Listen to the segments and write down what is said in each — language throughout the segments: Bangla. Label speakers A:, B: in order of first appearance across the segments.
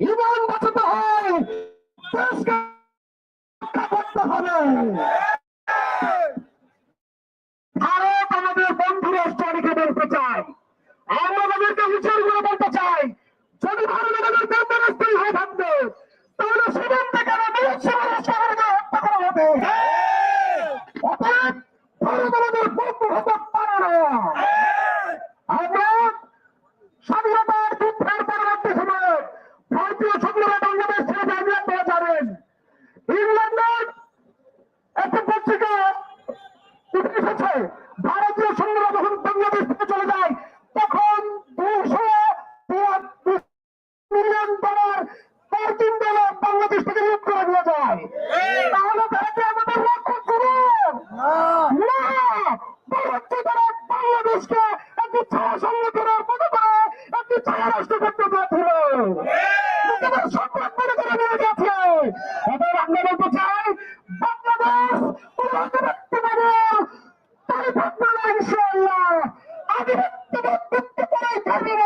A: ইমান ভারত আমাদের বন্ধু রাষ্ট্র অনেকে বলতে তাদেরকে উচিত করে বলতে চাই যদি ভারত আমাদের বন্ধুরাষ্ট্রই হয়ে থাকবে তাহলে সেখান থেকে আমাদের শহরকে হত্যা করা হবে অতএব ভারত আমাদের বন্ধু হতে পারে না আমরা স্বাধীনতার যুদ্ধের পরবর্তী সময়ে ভারতীয় সংগ্রামে বাংলাদেশ ছেড়ে ইংল্যান্ড হয়ে যাবেন ইংল্যান্ডের একটা পত্রিকা উঠে এসেছে ভারতীয় সৈন্যরা যখন বাংলাদেশ থেকে চলে যায়, তখন দুশো মিলিয়ন ডলার মার্কিন ডলার বাংলাদেশ থেকে লুট করে নিয়ে যায়। তাহলে ভারতে আমাদের ভারতকে তারা বাংলাদেশকে একটি ছায়া সংগঠনের মতো করে একটি ছায়া রাষ্ট্র করতে চেয়েছিল সম্পদ মনে করে নিয়ে গেছে। এবার আমরা বলতে চাই, বাংলাদেশ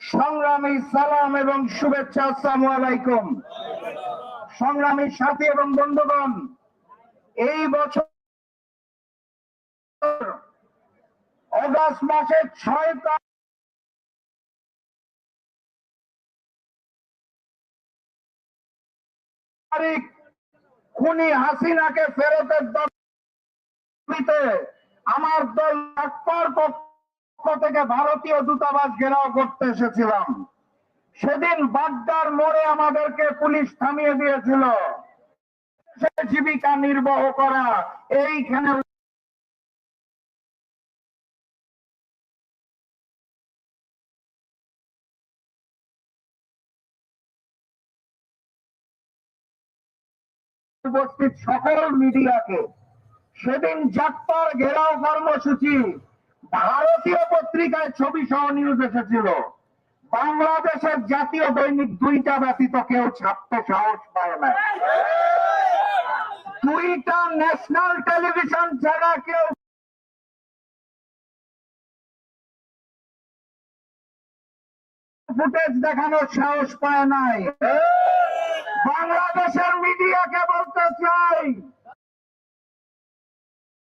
B: সংগ্রামী সালাম এবং শুভেচ্ছা, আসসালামু আলাইকুম। সংগ্রামী সাথী এবং বন্ধুগণ, এই বছর অগাস্ট মাসের ছয় তারিখ খুনি হাসিনাকে ফেরতের দাবিতে আমার দল পক্ষ থেকে ভারতীয় দূতাবাস ঘেরাও করতে এসেছিলাম। সেদিন বাগদার মোড়ে আমাদেরকে পুলিশ থামিয়ে দিয়েছিল। জীবিকা নির্বাহ করা, এইখানে উপস্থিত সকল মিডিয়াকে। সেদিন যাত্রার ঘেরাও কর্মসূচি ভারতীয় পত্রিকায় ছবি সহ নিউজ এসেছিল। বাংলাদেশের জাতীয় দৈনিক দুইটা ব্যতীত কেউ ছাপতে সাহস পায় না। দুইটা ন্যাশনাল টেলিভিশন ছাড়া কেউ ফুটেজ দেখানোর সাহস পায় নাই। বাংলাদেশের মিডিয়াকে বলতে চাই